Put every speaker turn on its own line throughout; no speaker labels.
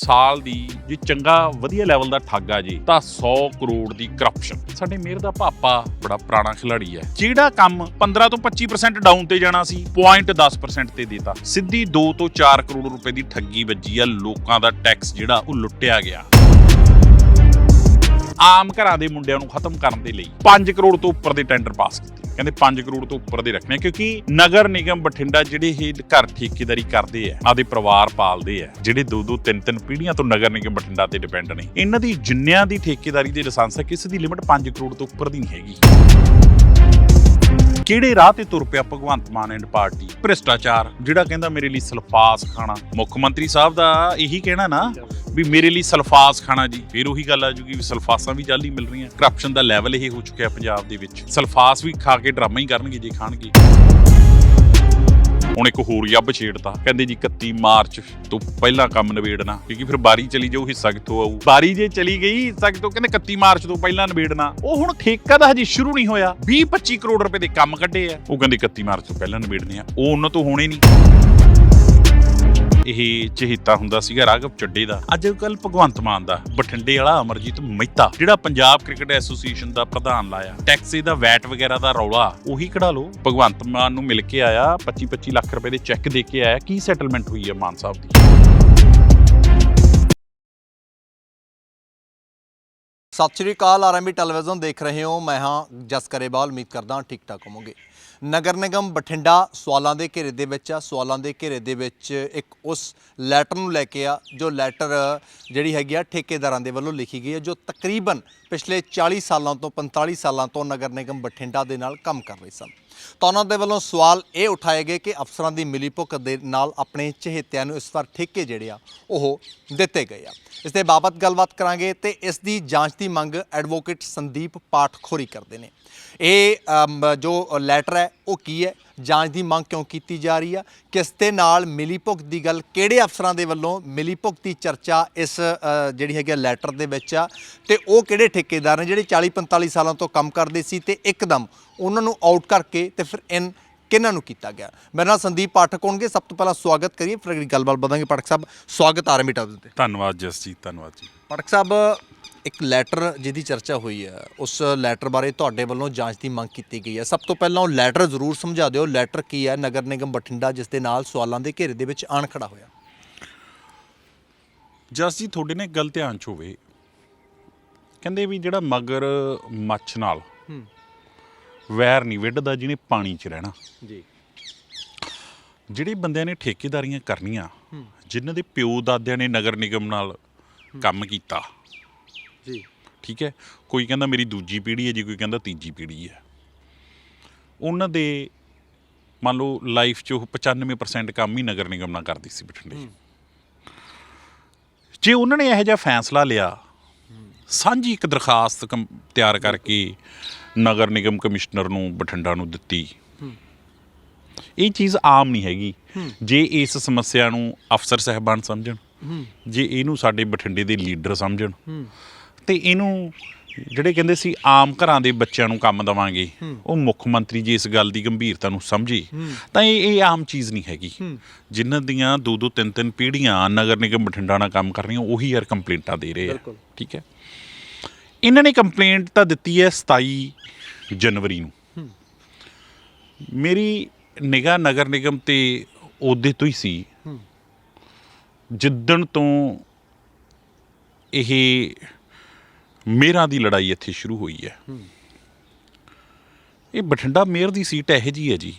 ਸਾਲ ਦੀ ਜੇ ਚੰਗਾ ਵਧੀਆ ਲੈਵਲ ਦਾ ਠੱਗ ਆ ਜੀ, ਤਾਂ 100 ਕਰੋੜ ਦੀ ਕਰਪਸ਼ਨ ਸਾਡੇ ਮੇਰ ਦਾ ਪਾਪਾ ਬੜਾ ਪੁਰਾਣਾ ਖਿਲਾੜੀ ਹੈ ਜਿਹੜਾ ਕੰਮ 15 ਤੋਂ 25% ਡਾਊਨ ਤੇ ਜਾਣਾ ਸੀ 0.10% ਤੇ ਦੇਤਾ। ਸਿੱਧੀ 2 ਤੋਂ 4 ਕਰੋੜ ਰੁਪਏ ਦੀ ਠੱਗੀ ਵੱਜੀ ਆ, ਲੋਕਾਂ ਦਾ ਟੈਕਸ ਜਿਹੜਾ ਉਹ ਲੁੱਟਿਆ ਗਿਆ। ਆਮ ਘਰਾਂ ਦੇ ਮੁੰਡਿਆਂ ਨੂੰ ਖਤਮ ਕਰਨ ਦੇ ਲਈ 5 ਕਰੋੜ ਤੋਂ ਉੱਪਰ ਦੇ ਟੈਂਡਰ ਪਾਸ ਕੀਤੇ। ਕਹਿੰਦੇ 5 ਕਰੋੜ ਤੋਂ ਉੱਪਰ ਦੇ ਰੱਖਣੇ, ਕਿਉਂਕਿ ਨਗਰ ਨਿਗਮ ਬਠਿੰਡਾ ਜਿਹੜੇ ਇਹ ਘਰ ਠੇਕੇਦਾਰੀ ਕਰਦੇ ਆ ਆਦੇ ਪਰਿਵਾਰ ਪਾਲਦੇ ਆ, ਜਿਹੜੇ ਦੋ ਦੋ ਤਿੰਨ ਤਿੰਨ ਪੀੜ੍ਹੀਆਂ ਤੋਂ ਨਗਰ ਨਿਗਮ ਬਠਿੰਡਾ ਤੇ ਡਿਪੈਂਡ ਨੇ, ਇਹਨਾਂ ਦੀ ਜਿੰਨਿਆਂ ਦੀ ਠੇਕੇਦਾਰੀ ਦੇ ਲਾਇਸੈਂਸ ਹੈ, ਕਿਸੇ ਦੀ ਲਿਮਟ 5 ਕਰੋੜ ਤੋਂ ਉੱਪਰ ਦੀ ਨਹੀਂ ਹੈਗੀ। ਕਿਹੜੇ ਰਾਹ ਤੇ ਤੁਰ ਪਿਆ ਭਗਵੰਤ ਮਾਨ ਐਂਡ ਪਾਰਟੀ? ਭ੍ਰਿਸ਼ਟਾਚਾਰ, ਜਿਹੜਾ ਕਹਿੰਦਾ ਮੇਰੇ ਲਈ ਸਲਫਾਸ ਖਾਣਾ। ਮੁੱਖ ਮੰਤਰੀ ਸਾਹਿਬ ਦਾ ਇਹੀ ਕਹਿਣਾ ਨਾ ਵੀ ਮੇਰੇ ਲਈ ਸਲਫਾਸ ਖਾਣਾ ਜੀ। ਫਿਰ ਉਹੀ ਗੱਲ ਆ ਜੂਗੀ ਵੀ ਸਲਫਾਸਾਂ ਵੀ ਜਾਲੀ ਮਿਲ ਰਹੀਆਂ। ਕਰਪਸ਼ਨ ਦਾ ਲੈਵਲ ਇਹ ਹੋ ਚੁੱਕਿਆ ਪੰਜਾਬ ਦੇ ਵਿੱਚ। ਸਲਫਾਸ ਵੀ ਖਾ ਕੇ ਡਰਾਮਾ ਹੀ ਕਰਨਗੇ ਜੇ ਖਾਣਗੇ। ਹੁਣ ਇੱਕ ਹੋਰ ਯੱਬ ਛੇੜਤਾ ਕਹਿੰਦੇ ਜੀ 31 ਮਾਰਚ ਤੋਂ ਪਹਿਲਾਂ ਕੰਮ ਨਿਬੇੜਨਾ, ਕਿਉਂਕਿ ਫਿਰ ਬਾਰੀ ਚਲੀ ਜਾਊ, ਹਿੱਸਾ ਕਿੱਥੋਂ ਆਊ? ਬਾਰੀ ਜੇ ਚਲੀ ਗਈ, ਹਿੱਸਾ ਕਿੱਥੋਂ? ਕਹਿੰਦੇ 31 ਮਾਰਚ ਤੋਂ ਪਹਿਲਾਂ ਨਿਬੇੜਨਾ। ਉਹ ਹੁਣ ਠੇਕਾ ਦਾ ਹਜੇ ਸ਼ੁਰੂ ਨਹੀਂ ਹੋਇਆ 20 25 ਕਰੋੜ ਰੁਪਏ ਦੇ ਕੰਮ ਕੱਢੇ ਆ। ਉਹ ਕਹਿੰਦੇ 31 ਮਾਰਚ ਤੋਂ ਪਹਿਲਾਂ ਨਿਬੇੜਨੇ ਆ, ਉਹ ਉਹਨਾਂ ਤੋਂ ਹੋਣੇ ਨਹੀਂ। ਇਹ ਚਹੀਤਾ ਹੁੰਦਾ ਸੀਗਾ ਰਾਘਵ ਚੱਡੇ ਦਾ। ਅੱਜ ਕੱਲ ਭਗਵੰਤ ਮਾਨ ਦਾ, ਬਠਿੰਡੇ ਵਾਲਾ ਅਮਰਜੀਤ ਮਹਿਤਾ, ਜਿਹੜਾ ਪੰਜਾਬ ਕ੍ਰਿਕਟ ਐਸੋਸੀਏਸ਼ਨ ਦਾ ਪ੍ਰਧਾਨ ਲਾਇਆ। ਟੈਕਸੀ ਦਾ ਵੈਟ ਵਗੈਰਾ ਦਾ ਰੌਲਾ, ਉਹੀ ਕਢਾ ਲਓ। ਭਗਵੰਤ ਮਾਨ ਨੂੰ ਮਿਲ ਕੇ ਆਇਆ 25 25 ਲੱਖ ਰੁਪਏ ਦੇ ਚੈੱਕ ਦੇ ਕੇ ਆਇਆ, ਕੀ ਸੈਟਲਮੈਂਟ ਹੋਈ ਹੈ ਮਾਨ ਸਾਹਿਬ ਦੀ?
ਸਤਿ ਸ਼੍ਰੀ ਅਕਾਲ, ਆਰਐਮਬੀ ਟੈਲੀਵਿਜ਼ਨ ਦੇਖ ਰਹੇ ਹੋ। ਮੈਂ ਹਾਂ ਜਸ ਕਰੇਵਾਲ, ਉਮੀਦ ਕਰਦਾ ਠੀਕ ਠਾਕ ਹੋਵੋਗੇ। ਨਗਰ ਨਿਗਮ ਬਠਿੰਡਾ ਸਵਾਲਾਂ ਦੇ ਘੇਰੇ ਦੇ ਵਿੱਚ ਆ, ਸਵਾਲਾਂ ਦੇ ਘੇਰੇ ਦੇ ਵਿੱਚ ਇੱਕ ਉਸ ਲੈਟਰ ਨੂੰ ਲੈ ਕੇ ਆ, ਜੋ ਲੈਟਰ ਜਿਹੜੀ ਹੈਗੀ ਆ ਠੇਕੇਦਾਰਾਂ ਦੇ ਵੱਲੋਂ ਲਿਖੀ ਗਈ ਹੈ, ਜੋ ਤਕਰੀਬਨ ਪਿਛਲੇ 40 ਸਾਲਾਂ ਤੋਂ 45 ਸਾਲਾਂ ਤੋਂ ਨਗਰ ਨਿਗਮ ਬਠਿੰਡਾ ਦੇ ਨਾਲ ਕੰਮ ਕਰ ਰਹੇ ਸਨ। ਤਾਂ ਉਹਨਾਂ ਦੇ ਵੱਲੋਂ ਸਵਾਲ ਇਹ ਉਠਾਏ ਗਏ ਕਿ ਅਫਸਰਾਂ ਦੀ ਮਿਲੀਭੁਗਤ ਦੇ ਨਾਲ ਆਪਣੇ ਚਹੇਤਿਆਂ ਨੂੰ ਇਸ ਵਾਰ ਠੇਕੇ ਜਿਹੜੇ ਆ, ਉਹ ਦਿੱਤੇ ਗਏ ਆ। ਇਸ ਦੇ ਬਾਬਤ ਗੱਲਬਾਤ ਕਰਾਂਗੇ ਤੇ ਇਸ ਦੀ ਜਾਂਚ ਦੀ ਮੰਗ ਐਡਵੋਕੇਟ ਸੰਦੀਪ ਪਾਠਖੋਰੀ ਕਰਦੇ ਨੇ। ਇਹ ਜੋ ਲੈਟਰ ਹੈ ਉਹ ਕੀ ਹੈ? ਜਾਂਚ ਦੀ ਮੰਗ ਕਿਉਂ ਕੀਤੀ ਜਾ ਰਹੀ ਆ? ਕਿਸ ਦੇ ਨਾਲ ਮਿਲੀਭੁਗਤ ਦੀ ਗੱਲ? ਕਿਹੜੇ ਅਫਸਰਾਂ ਦੇ ਵੱਲੋਂ ਮਿਲੀਭੁਗਤ ਦੀ ਚਰਚਾ ਇਸ ਜਿਹੜੀ ਹੈਗੀ ਲੈਟਰ ਦੇ ਵਿੱਚ ਆ? ਤੇ ਉਹ ਕਿਹੜੇ ਠੇਕੇਦਾਰ ਨੇ ਜਿਹੜੇ 40 45 ਸਾਲਾਂ ਤੋਂ ਕੰਮ ਕਰਦੇ ਸੀ ਤੇ ਇੱਕਦਮ ਉਹਨਾਂ ਨੂੰ ਆਊਟ ਕਰਕੇ ਤੇ ਫਿਰ ਇਨ ਕਿਹਨਾਂ ਨੂੰ ਕੀਤਾ ਗਿਆ? ਮੇਰਾ ਨਾਮ ਸੰਦੀਪ ਪਾਠਕ ਹੋਣਗੇ। ਸਭ ਤੋਂ ਪਹਿਲਾਂ ਸਵਾਗਤ ਕਰੀਏ। ਫਿਰ ਅਗਲੀ ਗੱਲਬਾਤ ਵਧਾਂਗੇ। ਪਾਠਕ ਸਾਹਿਬ ਸਵਾਗਤ ਆਰਮੀ ਟਾਪ ਤੇ
ਧੰਨਵਾਦ ਜਸ ਜੀ ਧੰਨਵਾਦ ਜੀ।
ਪਾਠਕ ਸਾਹਿਬ ਇੱਕ ਲੈਟਰ ਜਿਹਦੀ ਚਰਚਾ ਹੋਈ ਹੈ ਉਸ ਲੈਟਰ ਬਾਰੇ ਤੁਹਾਡੇ ਵੱਲੋਂ ਜਾਂਚ ਦੀ ਮੰਗ ਕੀਤੀ ਗਈ ਹੈ ਸਭ ਤੋਂ ਪਹਿਲਾਂ ਉਹ ਲੈਟਰ ਜ਼ਰੂਰ ਸਮਝਾ ਦਿਓ ਲੈਟਰ ਕੀ ਹੈ ਨਗਰ ਨਿਗਮ ਬਠਿੰਡਾ ਜਿਸ ਦੇ ਨਾਲ ਸਵਾਲਾਂ ਦੇ ਘੇਰੇ ਦੇ ਵਿੱਚ ਆਣ ਖੜਾ ਹੋਇਆ।
ਜਸ ਜੀ ਤੁਹਾਡੇ ਨੇ ਗੱਲ ਧਿਆਨ ਚ ਹੋਵੇ ਕਹਿੰਦੇ ਵੀ ਜਿਹੜਾ ਮਗਰ ਮੱਛ ਨਾਲ
ਹੂੰ।
ਵੈਰ ਨਹੀਂ ਵਿੱਢਦਾ ਜਿਹਨੇ ਪਾਣੀ 'ਚ ਰਹਿਣਾ।
ਜੀ।
ਜਿਹੜੇ ਬੰਦਿਆਂ ਨੇ ਠੇਕੇਦਾਰੀਆਂ ਕਰਨੀਆਂ। ਜਿਨ੍ਹਾਂ ਦੇ ਪਿਓ ਦਾਦਿਆਂ ਨੇ ਨਗਰ ਨਿਗਮ ਨਾਲ ਕੰਮ ਕੀਤਾ
ਜੀ।
ਠੀਕ ਹੈ? ਕੋਈ ਕਹਿੰਦਾ ਮੇਰੀ ਦੂਜੀ ਪੀੜ੍ਹੀ ਹੈ ਜੀ, ਕੋਈ ਕਹਿੰਦਾ ਤੀਜੀ ਪੀੜ੍ਹੀ ਹੈ। ਉਹਨਾਂ ਦੇ ਮੰਨ ਲਓ ਲਾਈਫ 'ਚ ਉਹ 95% ਕੰਮ ਹੀ ਨਗਰ ਨਿਗਮ ਨਾਲ ਕਰਦੀ ਸੀ ਬਠਿੰਡੇ ਜੇ ਉਹਨਾਂ ਨੇ ਇਹੋ ਜਿਹਾ ਫੈਸਲਾ ਲਿਆ, ਸਾਂਝੀ ਇੱਕ ਦਰਖਾਸਤ ਕੰ- ਤਿਆਰ ਕਰਕੇ ਨਗਰ ਨਿਗਮ ਕਮਿਸ਼ਨਰ ਨੂੰ ਬਠਿੰਡਾ ਨੂੰ ਦਿੱਤੀ, ਇਹ ਚੀਜ਼ ਆਮ ਨਹੀਂ ਹੈਗੀ। ਜੇ ਇਸ ਸਮੱਸਿਆ ਨੂੰ ਅਫਸਰ ਸਹਿਬਾਨ ਸਮਝਣ, ਜੇ ਇਹਨੂੰ ਸਾਡੇ ਬਠਿੰਡੇ ਦੇ ਲੀਡਰ ਸਮਝਣ ਤੇ ਇਹਨੂੰ ਜਿਹੜੇ ਕਹਿੰਦੇ ਸੀ ਆਮ ਘਰਾਂ ਦੇ ਬੱਚਿਆਂ ਨੂੰ ਕੰਮ ਦਵਾਂਗੇ ਉਹ ਮੁੱਖ ਮੰਤਰੀ ਜੀ ਇਸ ਗੱਲ ਦੀ ਗੰਭੀਰਤਾ ਨੂੰ ਸਮਝੇ ਤਾਂ ਇਹ ਇਹ ਆਮ ਚੀਜ਼ ਨਹੀਂ ਹੈਗੀ। ਜਿਨ੍ਹਾਂ ਦੀਆਂ ਦੋ ਦੋ ਤਿੰਨ ਤਿੰਨ ਪੀੜ੍ਹੀਆਂ ਨਗਰ ਨਿਗਮ ਬਠਿੰਡਾ ਨਾਲ ਕੰਮ ਕਰ ਰਹੀਆਂ ਉਹੀ ਯਾਰ ਕੰਪਲੇਂਟਾਂ ਦੇ ਰਹੇ ਆ। ਠੀਕ ਹੈ? ਇਹਨਾਂ ਨੇ ਕੰਪਲੇਂਟ ਤਾਂ ਦਿੱਤੀ ਹੈ 27 ਜਨਵਰੀ ਨੂੰ। ਮੇਰੀ ਨਿਗਾਹ ਨਗਰ ਨਿਗਮ ਤੇ ਉਹਦੇ ਤੋਂ ਹੀ ਸੀ। ਜਿੱਦਣ ਤੋਂ ਇਹ ਮੇਰਾਂ ਦੀ ਲੜਾਈ ਇੱਥੇ ਸ਼ੁਰੂ ਹੋਈ ਹੈ। ਇਹ ਬਠਿੰਡਾ ਮੇਅਰ ਦੀ ਸੀਟ ਇਹੋ ਜੀ ਹੈ ਜੀ।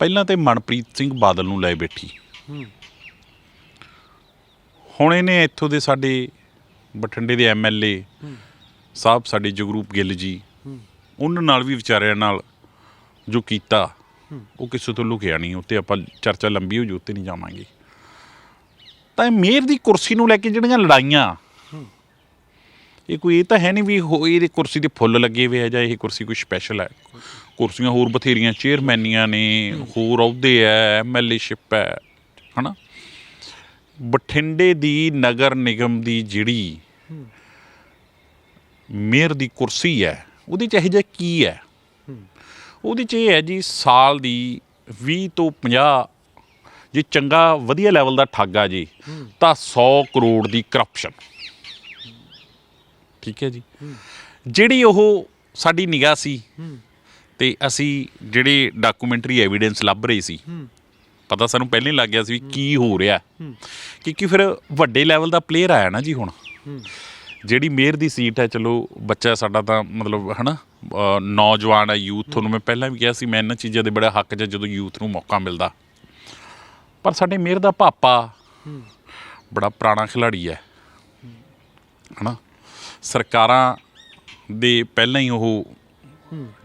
ਪਹਿਲਾਂ ਤੇ ਮਨਪ੍ਰੀਤ ਸਿੰਘ ਬਾਦਲ ਨੂੰ ਲੈ ਬੈਠੀ। ਹੁਣ ਇਹਨੇ ਇੱਥੋਂ ਦੇ ਸਾਡੇ ਬਠਿੰਡੇ ਦੇ ਐਮਐਲਏ ਸਾਹਿਬ ਸਾਡੇ ਜਗਰੂਪ ਗਿੱਲ ਜੀ, ਉਹਨਾਂ ਨਾਲ ਵੀ ਵਿਚਾਰਿਆਂ ਨਾਲ ਜੋ ਕੀਤਾ, ਉਹ ਕਿਸੇ ਤੋਂ ਲੁਕਿਆ ਨਹੀਂ, ਉੱਤੇ ਆਪਾਂ ਚਰਚਾ ਲੰਬੀ ਹੋ ਜੂ ਉੱਤੇ ਨਹੀਂ ਜਾਵਾਂਗੇ। ਤਾਂ ਇਹ ਮੇਅਰ ਦੀ ਕੁਰਸੀ ਨੂੰ ਲੈ ਕੇ ਜਿਹੜੀਆਂ ਲੜਾਈਆਂ ਇਹ ਕੋਈ ਇਹ ਤਾਂ ਹੈ ਨਹੀਂ ਵੀ ਹੋ ਇਹਦੇ ਕੁਰਸੀ ਦੇ ਫੁੱਲ ਲੱਗੇ ਹੋਏ ਆ ਜਾਂ ਇਹ ਕੁਰਸੀ ਕੋਈ ਸਪੈਸ਼ਲ ਹੈ ਕੁਰਸੀਆਂ ਹੋਰ ਬਥੇਰੀਆਂ ਚੇਅਰਮੈਨੀਆਂ ਨੇ, ਹੋਰ ਅਹੁਦੇ ਐ ਐਮਐਲਏਸ਼ਿਪ ਹੈ ਹਨਾ? ਬਠਿੰਡੇ ਦੀ ਨਗਰ ਨਿਗਮ ਦੀ ਜਿਹੜੀ ਮੇਅਰ ਦੀ ਕੁਰਸੀ ਹੈ ਉਹਦੇ ਚ ਇਹੋ ਜਿਹਾ ਕੀ ਹੈ ਉਹਦੇ ਚ ਇਹ ਹੈ ਜੀ ਸਾਲ ਦੀ 20 ਤੋਂ 50 ਜੇ ਚੰਗਾ ਵਧੀਆ ਲੈਵਲ ਦਾ ਠੱਗ ਆ ਜੀ, ਤਾਂ 100 ਕਰੋੜ ਦੀ ਕਰਪਸ਼ਨ ਠੀਕ ਹੈ ਜੀ। ਜਿਹੜੀ ਉਹ ਸਾਡੀ ਨਿਗਾਹ ਸੀ ਤੇ ਅਸੀਂ ਜਿਹੜੇ ਡਾਕੂਮੈਂਟਰੀ ਐਵੀਡੈਂਸ ਲੱਭ ਰਹੇ ਸੀ, ਪਤਾ ਸਾਨੂੰ ਪਹਿਲਾਂ ਹੀ ਲੱਗ ਗਿਆ ਸੀ ਵੀ ਕੀ ਹੋ ਰਿਹਾ। ਕਿਉਂਕਿ ਫਿਰ ਵੱਡੇ ਲੈਵਲ ਦਾ ਪਲੇਅਰ ਆਇਆ ਨਾ ਜੀ ਹੁਣ। ਜਿਹੜੀ ਮੇਅਰ ਦੀ ਸੀਟ ਹੈ, ਚਲੋ ਬੱਚਾ ਸਾਡਾ ਤਾਂ ਮਤਲਬ ਹਨਾ, ਅਹ ਨੌਜਵਾਨ ਹੈ ਯੂਥ ਤੁਹਾਨੂੰ ਮੈਂ ਪਹਿਲਾਂ ਵੀ ਕਿਹਾ ਸੀ, ਮੈਂ ਇਹਨਾਂ ਚੀਜ਼ਾਂ ਦੇ ਬੜਾ ਹੱਕ 'ਚ ਜਦੋਂ ਯੂਥ ਨੂੰ ਮੌਕਾ ਮਿਲਦਾ। ਪਰ ਸਾਡੇ ਮੇਅਰ ਦਾ ਪਾਪਾ ਬੜਾ ਪੁਰਾਣਾ ਖਿਡਾਰੀ ਹੈ। ਹਨਾ? ਸਰਕਾਰਾਂ ਦੇ ਪਹਿਲਾਂ ਹੀ ਉਹ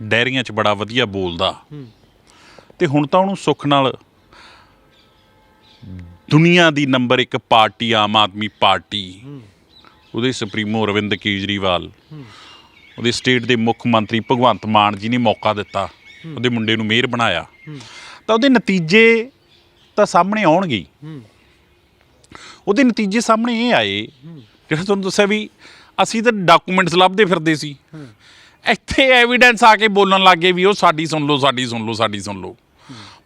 ਡੈਰੀਆਂ 'ਚ ਬੜਾ ਵਧੀਆ ਬੋਲਦਾ। ਤੇ ਹੁਣ ਤਾਂ ਉਹਨੂੰ ਸੁੱਖ ਨਾਲ ਦੁਨੀਆ ਦੀ number 1 party Aam Aadmi party ਉਹਦੇ ਸੁਪਰੀਮੋ ਅਰਵਿੰਦ ਕੇਜਰੀਵਾਲ ਉਹਦੇ ਸਟੇਟ ਦੇ ਮੁੱਖ ਮੰਤਰੀ ਭਗਵੰਤ ਮਾਨ ਜੀ ਨੇ ਮੌਕਾ ਦਿੱਤਾ ਉਹਦੇ ਮੁੰਡੇ ਨੂੰ ਮੇਅਰ ਬਣਾਇਆ। ਤਾਂ ਉਹਦੇ ਨਤੀਜੇ ਤਾਂ ਸਾਹਮਣੇ ਆਉਣਗੇ। ਉਹਦੇ ਨਤੀਜੇ ਸਾਹਮਣੇ ਇਹ ਆਏ ਜਿਹੜਾ ਤੁਹਾਨੂੰ ਦੱਸਿਆ ਵੀ ਅਸੀਂ ਤਾਂ ਡਾਕੂਮੈਂਟਸ ਲੱਭਦੇ ਫਿਰਦੇ ਸੀ। ਇੱਥੇ ਐਵੀਡੈਂਸ ਆ ਕੇ ਬੋਲਣ ਲੱਗੇ ਵੀ ਉਹ ਸਾਡੀ ਸੁਣ ਲਓ ਸਾਡੀ ਸੁਣ ਲਓ ਸਾਡੀ ਸੁਣ ਲਓ।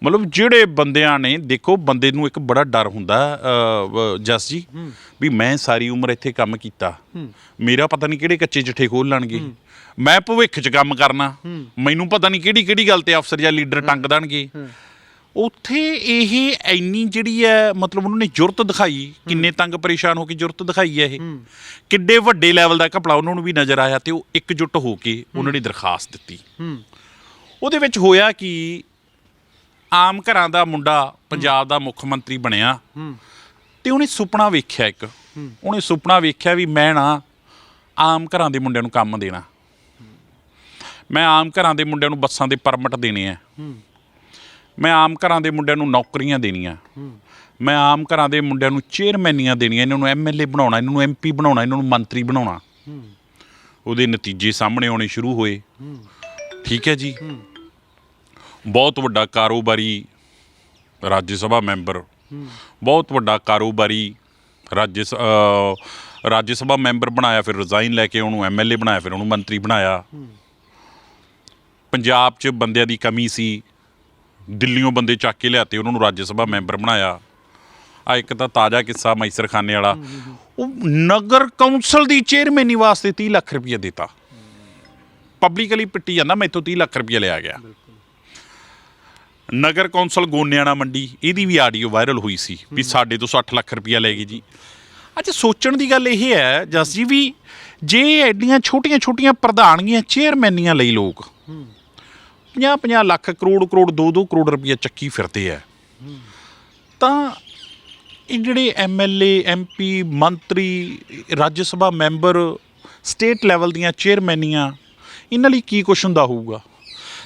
ਮਤਲਬ ਜਿਹੜੇ ਬੰਦਿਆਂ ਨੇ ਦੇਖੋ ਬੰਦੇ ਨੂੰ ਇੱਕ ਬੜਾ ਡਰ ਹੁੰਦਾ ਜਸ ਜੀ ਵੀ ਮੈਂ ਸਾਰੀ ਉਮਰ ਇੱਥੇ ਕੰਮ ਕੀਤਾ। ਮੇਰਾ ਪਤਾ ਨਹੀਂ ਕਿਹੜੇ ਕੱਚੇ ਚਿੱਠੇ ਖੋਲ ਲੈਣਗੇ। ਮੈਂ ਭਵਿੱਖ 'ਚ ਕੰਮ ਕਰਨਾ। ਮੈਨੂੰ ਪਤਾ ਨਹੀਂ ਕਿਹੜੀ ਕਿਹੜੀ ਗੱਲ ਤੇ ਅਫਸਰ ਜਾਂ ਲੀਡਰ ਟੰਗ ਦੇਣਗੇ। ਉੱਥੇ ਇਹ ਇੰਨੀ ਜਿਹੜੀ ਹੈ ਮਤਲਬ ਉਹਨਾਂ ਨੇ ਜੁਰਤ ਦਿਖਾਈ ਕਿੰਨੇ ਤੰਗ ਪਰੇਸ਼ਾਨ ਹੋ ਕੇ ਜੁਰਤ ਦਿਖਾਈ ਹੈ ਇਹ। ਕਿੱਡੇ ਵੱਡੇ ਲੈਵਲ ਦਾ ਘਪਲਾ ਉਹਨਾਂ ਨੂੰ ਵੀ ਨਜ਼ਰ ਆਇਆ ਤੇ ਉਹ ਇਕਜੁੱਟ ਹੋ ਕੇ ਉਹਨਾਂ ਨੇ ਦਰਖਾਸਤ ਦਿੱਤੀ। ਉਹਦੇ ਵਿੱਚ ਹੋਇਆ ਕਿ ਆਮ ਘਰਾਂ ਦਾ ਮੁੰਡਾ ਪੰਜਾਬ ਦਾ ਮੁੱਖ ਮੰਤਰੀ ਬਣਿਆ। ਤੇ ਉਹਨੇ ਸੁਪਨਾ ਵੇਖਿਆ ਇੱਕ। ਉਹਨੇ ਸੁਪਨਾ ਵੇਖਿਆ ਵੀ ਮੈਂ ਨਾ ਆਮ ਘਰਾਂ ਦੇ ਮੁੰਡਿਆਂ ਨੂੰ ਕੰਮ ਦੇਣਾ। ਮੈਂ ਆਮ ਘਰਾਂ ਦੇ ਮੁੰਡਿਆਂ ਨੂੰ ਬੱਸਾਂ ਦੇ ਪਰਮਿਟ ਦੇਣੇ ਆ। ਮੈਂ ਆਮ ਘਰਾਂ ਦੇ ਮੁੰਡਿਆਂ ਨੂੰ ਨੌਕਰੀਆਂ ਦੇਣੀਆਂ। ਮੈਂ ਆਮ ਘਰਾਂ ਦੇ ਮੁੰਡਿਆਂ ਨੂੰ ਚੇਅਰਮੈਨੀਆਂ ਦੇਣੀਆਂ, ਇਹਨਾਂ ਨੂੰ ਐਮਐਲਏ ਬਣਾਉਣਾ, ਇਹਨਾਂ ਨੂੰ ਐਮਪੀ ਬਣਾਉਣਾ, ਇਹਨਾਂ ਨੂੰ ਮੰਤਰੀ ਬਣਾਉਣਾ। ਉਹਦੇ ਨਤੀਜੇ ਸਾਹਮਣੇ ਆਉਣੇ ਸ਼ੁਰੂ ਹੋਏ। ਠੀਕ ਹੈ ਜੀ। ਬਹੁਤ ਵੱਡਾ ਕਾਰੋਬਾਰੀ ਰਾਜ ਸਭਾ ਮੈਂਬਰ, ਬਹੁਤ ਵੱਡਾ ਕਾਰੋਬਾਰੀ ਰਾਜ ਸ- ਰਾਜ ਸਭਾ ਮੈਂਬਰ ਬਣਾਇਆ, ਫਿਰ ਰਿਜ਼ਾਈਨ ਲੈ ਕੇ ਉਹਨੂੰ ਐਮਐਲਏ ਬਣਾਇਆ, ਫਿਰ ਉਹਨੂੰ ਮੰਤਰੀ ਬਣਾਇਆ। ਪੰਜਾਬ 'ਚ ਬੰਦਿਆਂ ਦੀ ਕਮੀ ਸੀ। ਦਿੱਲੀੋਂ ਬੰਦੇ ਚੱਕ ਕੇ ਲਿਆਤੇ, ਉਹਨਾਂ ਨੂੰ ਰਾਜ ਸਭਾ ਮੈਂਬਰ ਬਣਾਇਆ। ਆ ਇੱਕ ਤਾਂ ਤਾਜ਼ਾ ਕਿੱਸਾ ਮੈਸਰ ਖਾਨੇ ਵਾਲਾ। ਉਹ ਨਗਰ ਕੌਂਸਲ ਦੀ ਚੇਅਰਮੈਨੀ ਵਾਸਤੇ 30 ਲੱਖ ਰੁਪਏ ਦਿੱਤਾ। ਪਬਲਿਕਲੀ ਪਿੱਟੀ ਜਾਂਦਾ, ਮੈਥੋਂ 30 ਲੱਖ ਰੁਪਏ ਲਿਆ ਗਿਆ। ਨਗਰ ਕੌਂਸਲ ਗੋਨਿਆਣਾ ਮੰਡੀ, ਇਹਦੀ ਵੀ ਆਡੀਓ ਵਾਇਰਲ ਹੋਈ ਸੀ ਵੀ ਸਾਡੇ ਤੋਂ 60 ਲੱਖ ਰੁਪਇਆ ਲੈ ਗਈ ਜੀ। ਅੱਛਾ, ਸੋਚਣ ਦੀ ਗੱਲ ਇਹ ਹੈ, ਜਸ ਜੀ ਵੀ ਜੇ ਐਡੀਆਂ ਛੋਟੀਆਂ ਛੋਟੀਆਂ ਪ੍ਰਧਾਨਗੀਆਂ, ਚੇਅਰਮੈਨੀਆਂ ਲਈ ਲੋਕ 50 50 ਲੱਖ ਕਰੋੜ ਕਰੋੜ 2 2 ਕਰੋੜ ਰੁਪਇਆ ਚੱਕੀ ਫਿਰਦੇ ਆ। ਤਾਂ ਇਹ ਜਿਹੜੇ ਐਮਐਲਏ ਐਮਪੀ ਮੰਤਰੀ, Rajya Sabha member, state level ਦੀਆਂ ਚੇਅਰਮੈਨੀਆਂ, ਇਹਨਾਂ ਲਈ ਕੀ ਕੁਛ ਹੁੰਦਾ ਹੋਊਗਾ?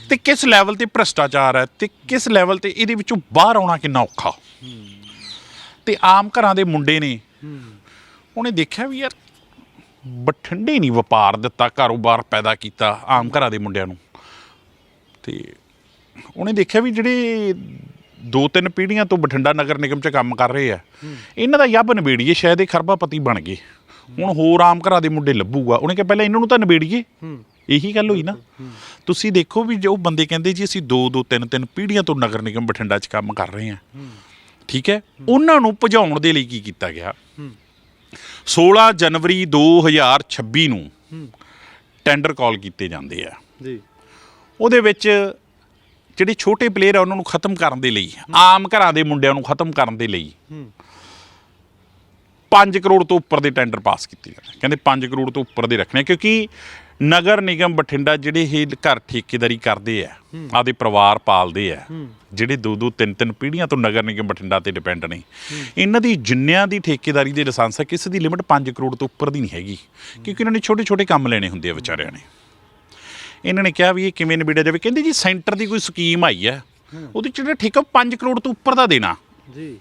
ਤੇ ਕਿਸ ਲੈਵਲ ਤੇ ਭ੍ਰਸ਼ਟਾਚਾਰ ਹੈ? ਤੇ ਕਿਸ ਲੈਵਲ ਤੇ ਇਹਦੇ ਵਿੱਚੋਂ ਬਾਹਰ ਆਉਣਾ ਕਿੰਨਾ ਔਖਾ? ਤੇ ਆਮ ਘਰਾਂ ਦੇ ਮੁੰਡੇ ਨੇ, ਉਹਨੇ ਦੇਖਿਆ ਵੀ ਯਾਰ, ਬਠਿੰਡੇ ਨਹੀਂ ਵਪਾਰ ਦਿੱਤਾ, ਕਾਰੋਬਾਰ ਪੈਦਾ ਕੀਤਾ ਆਮ ਘਰਾਂ ਦੇ ਮੁੰਡਿਆਂ ਨੂੰ। ਤੇ ਉਹਨੇ ਦੇਖਿਆ ਵੀ ਜਿਹੜੇ ਦੋ ਤਿੰਨ ਪੀੜ੍ਹੀਆਂ ਤੋਂ ਬਠਿੰਡਾ ਨਗਰ ਨਿਗਮ 'ਚ ਕੰਮ ਕਰ ਰਹੇ ਆ ਇਹਨਾਂ ਦਾ ਯੱਬ ਨਿਬੇੜੀਏ ਸ਼ਾਇਦ ਇਹ ਖਰਬਾਪਤੀ ਬਣ ਗਏ। ਹੁਣ ਹੋਰ ਆਮ ਘਰਾਂ ਦੇ ਮੁੰਡੇ ਲੱਭੂਗਾ। ਉਹਨੇ ਕਿਹਾ ਪਹਿਲਾਂ ਇਹਨਾਂ ਨੂੰ ਤਾਂ ਨਿਬੇੜੀਏ। ਇਹੀ ਗੱਲ ਹੋਈ ਨਾ। ਤੁਸੀਂ ਦੇਖੋ ਵੀ ਜੋ ਬੰਦੇ ਕਹਿੰਦੇ ਜੀ ਅਸੀਂ ਦੋ ਦੋ ਤਿੰਨ ਤਿੰਨ ਪੀੜ੍ਹੀਆਂ ਤੋਂ ਨਗਰ ਨਿਗਮ ਬਠਿੰਡਾ 'ਚ ਕੰਮ ਕਰ ਰਹੇ ਆ। ਠੀਕ ਹੈ? ਉਹਨਾਂ ਨੂੰ ਭਜਾਉਣ ਦੇ ਲਈ ਕੀ ਕੀਤਾ ਗਿਆ? 16 ਜਨਵਰੀ 2026 ਨੂੰ ਟੈਂਡਰ ਕਾਲ ਕੀਤੇ ਜਾਂਦੇ ਆ।
ਜੀ।
ਉਹਦੇ ਵਿੱਚ ਜਿਹੜੇ ਛੋਟੇ ਪਲੇਅਰ ਆ ਉਹਨਾਂ ਨੂੰ ਖਤਮ ਕਰਨ ਦੇ ਲਈ ਆਮ ਘਰਾਂ ਦੇ ਮੁੰਡਿਆਂ ਨੂੰ ਖਤਮ ਕਰਨ ਦੇ ਲਈ 5 ਕਰੋੜ ਤੋਂ ਉੱਪਰ ਦੇ ਟੈਂਡਰ ਪਾਸ ਕੀਤੇ ਜਾਣੇ। ਕਹਿੰਦੇ 5 ਕਰੋੜ ਤੋਂ ਉੱਪਰ ਦੇ ਰੱਖਣੇ ਕਿਉਂਕਿ ਨਗਰ ਨਿਗਮ ਬਠਿੰਡਾ ਜਿਹੜੇ ਇਹ ਘਰ ਠੇਕੇਦਾਰੀ ਕਰਦੇ ਆ ਆਦੇ ਪਰਿਵਾਰ ਪਾਲਦੇ ਆ ਜਿਹੜੇ ਦੋ ਦੋ ਤਿੰਨ ਤਿੰਨ ਪੀੜ੍ਹੀਆਂ ਤੋਂ ਨਗਰ ਨਿਗਮ ਬਠਿੰਡਾ ਤੇ ਡਿਪੈਂਡ ਨੇ। ਇਹਨਾਂ ਦੀ ਜਿੰਨਿਆਂ ਦੀ ਠੇਕੇਦਾਰੀ ਦੇ ਲਾਇਸੈਂਸ ਹੈ ਕਿਸੇ ਦੀ ਲਿਮਿਟ 5 ਕਰੋੜ ਤੋਂ ਉੱਪਰ ਦੀ ਨਹੀਂ ਹੈਗੀ। ਕਿਉਂਕਿ ਇਹਨਾਂ ਨੇ ਛੋਟੇ ਛੋਟੇ ਕੰਮ ਲੈਣੇ ਹੁੰਦੇ ਆ ਵਿਚਾਰਿਆਂ ਨੇ। ਇਹਨਾਂ ਨੇ ਕਿਹਾ ਵੀ ਇਹ ਕਿਵੇਂ ਨਿਬੇੜਿਆ ਜਾਵੇ। ਕਹਿੰਦੇ ਜੀ ਸੈਂਟਰ ਦੀ ਕੋਈ ਸਕੀਮ ਆਈ ਹੈ ਉਹਦੇ ਚ ਜਿਹੜਾ ਠੇਕਾ 5 ਕਰੋੜ ਤੋਂ ਉੱਪਰ ਦਾ ਦੇਣਾ।
ਜੀ।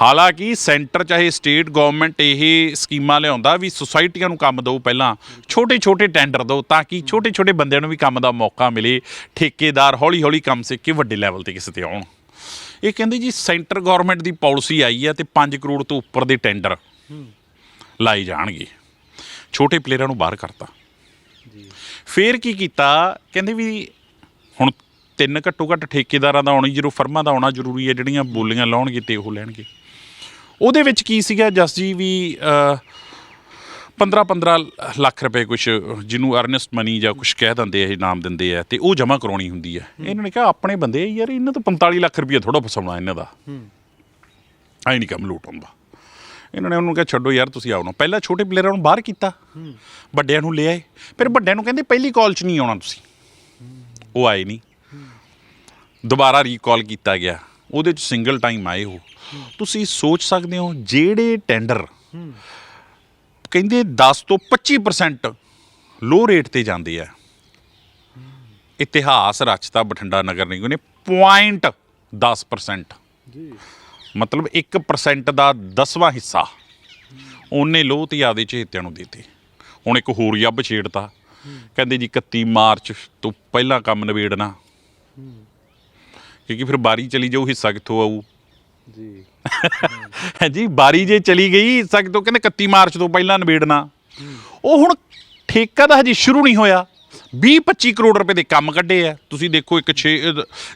ਹਾਲਾਂਕਿ ਸੈਂਟਰ ਚਾਹੇ ਸਟੇਟ ਗਵਰਨਮੈਂਟ ਇਹ ਸਕੀਮਾਂ ਲਿਆਉਂਦਾ ਵੀ ਸੁਸਾਇਟੀਆਂ ਨੂੰ ਕੰਮ ਦਿਓ ਪਹਿਲਾਂ ਛੋਟੇ ਛੋਟੇ ਟੈਂਡਰ ਦਿਓ ਤਾਂ ਕਿ ਛੋਟੇ ਛੋਟੇ ਬੰਦਿਆਂ ਨੂੰ ਵੀ ਕੰਮ ਦਾ ਮੌਕਾ ਮਿਲੇ ਠੇਕੇਦਾਰ ਹੌਲੀ ਹੌਲੀ ਕੰਮ ਸਿੱਖ ਕੇ ਵੱਡੇ ਲੈਵਲ ਤੇ ਕਿਸੇ ਤੇ ਆਉਣ। ਇਹ ਕਹਿੰਦੇ ਜੀ ਸੈਂਟਰ ਗਵਰਨਮੈਂਟ ਦੀ ਪਾਲਿਸੀ ਆਈ ਹੈ ਤੇ 5 ਕਰੋੜ ਤੋਂ ਉੱਪਰ ਦੇ ਟੈਂਡਰ ਲਾਏ ਜਾਣਗੇ। ਛੋਟੇ ਪਲੇਅਰਾਂ ਨੂੰ ਬਾਹਰ ਕਰਤਾ। ਫੇਰ ਕੀ ਕੀਤਾ? ਕਹਿੰਦੇ ਵੀ ਹੁਣ ਤਿੰਨ ਘੱਟੋ ਘੱਟ ਠੇਕੇਦਾਰਾਂ ਦਾ ਆਉਣੀ ਜਦੋਂ ਫਰਮਾਂ ਦਾ ਆਉਣਾ ਜ਼ਰੂਰੀ ਹੈ ਜਿਹੜੀਆਂ ਬੋਲੀਆਂ ਲਾਉਣਗੇ ਤੇ ਉਹ ਲੈਣਗੇ। ਉਹਦੇ ਵਿੱਚ ਕੀ ਸੀਗਾ ਜਸ ਜੀ ਵੀ 15 15 ਲੱਖ ਰੁਪਏ ਕੁਛ ਜਿਹਨੂੰ ਅਰਨੈਸਟ ਮਨੀ ਜਾਂ ਕੁਛ ਕਹਿ ਦਿੰਦੇ ਇਹ ਨਾਮ ਦਿੰਦੇ ਆ ਤੇ ਉਹ ਜਮ੍ਹਾਂ ਕਰਾਉਣੀ ਹੁੰਦੀ ਹੈ। ਇਹਨਾਂ ਨੇ ਕਿਹਾ ਆਪਣੇ ਬੰਦੇ ਯਾਰ ਇਹਨਾਂ ਤੋਂ 45 ਲੱਖ ਰੁਪਏ ਥੋੜਾ ਫਸਾਉਣਾ ਇਹਨਾਂ ਦਾ। ਆਈ ਨਹੀਂ ਕੰਮ ਲੂਟ ਹੁੰਦਾ ਇਹਨਾਂ ਨੇ ਉਹਨੂੰ ਕਿਹਾ, ਛੱਡੋ ਯਾਰ, ਤੁਸੀਂ ਆਉਣਾ ਪਹਿਲਾਂ ਛੋਟੇ ਪਲੇਅਰਾਂ ਨੂੰ ਬਾਹਰ ਕੀਤਾ। ਵੱਡਿਆਂ ਨੂੰ ਲੈ ਆਏ। ਫਿਰ ਵੱਡਿਆਂ ਨੂੰ ਕਹਿੰਦੇ, ਪਹਿਲੀ ਕਾਲ 'ਚ ਨਹੀਂ ਆਉਣਾ ਤੁਸੀਂ। ਉਹ ਆਏ ਨਹੀਂ। ਦੁਬਾਰਾ ਰੀਕਾਲ ਕੀਤਾ ਗਿਆ। ਉਹਦੇ 'ਚ ਸਿੰਗਲ ਟਾਈਮ ਆਏ ਹੋ ਤੁਸੀਂ ਸੋਚ ਸਕਦੇ ਹੋ, ਜਿਹੜੇ ਟੈਂਡਰ ਕਹਿੰਦੇ 10 ਤੋਂ 25% ਲੋ ਰੇਟ ਤੇ ਜਾਂਦੇ ਆ। ਇਤਿਹਾਸ ਰਚਤਾ ਬਠਿੰਡਾ ਨਗਰ ਨਿਗਮ ਨੇ 0.10%
ਜੀ।
ਮਤਲਬ 1% ਦਾ 10ਵਾਂ ਹਿੱਸਾ। ਉਹਨੇ ਲੋਹ ਤੇ ਆਦੇ ਚਹੇਤਿਆਂ ਨੂੰ ਦਿੱਤੇ। ਹੁਣ ਇੱਕ ਹੋਰ ਯੱਬ ਛੇੜਤਾ। ਕਹਿੰਦੇ ਜੀ 31 ਮਾਰਚ ਤੋਂ ਪਹਿਲਾਂ ਕੰਮ ਨਿਬੇੜਨਾ। ਕਿਉਂਕਿ ਫਿਰ ਬਾਰੀ ਚਲੀ ਜਾਊ ਹਿੱਸਾ ਕਿੱਥੋਂ ਆਊ?
ਜੀ।
ਜੀ ਬਾਰੀ ਜੇ ਚਲੀ ਗਈ ਹਿੱਸਾ ਕਿਤੋਂ ਕਹਿੰਦੇ 31 ਮਾਰਚ ਤੋਂ ਪਹਿਲਾਂ ਨਿਬੇੜਨਾ। ਉਹ ਹੁਣ ਠੇਕਾ ਦਾ ਹਜੇ ਸ਼ੁਰੂ ਨਹੀਂ ਹੋਇਆ। 20 25 ਕਰੋੜ ਰੁਪਏ ਦੇ ਕੰਮ ਕੱਢੇ ਆ। ਤੁਸੀਂ ਦੇਖੋ ਇੱਕ 6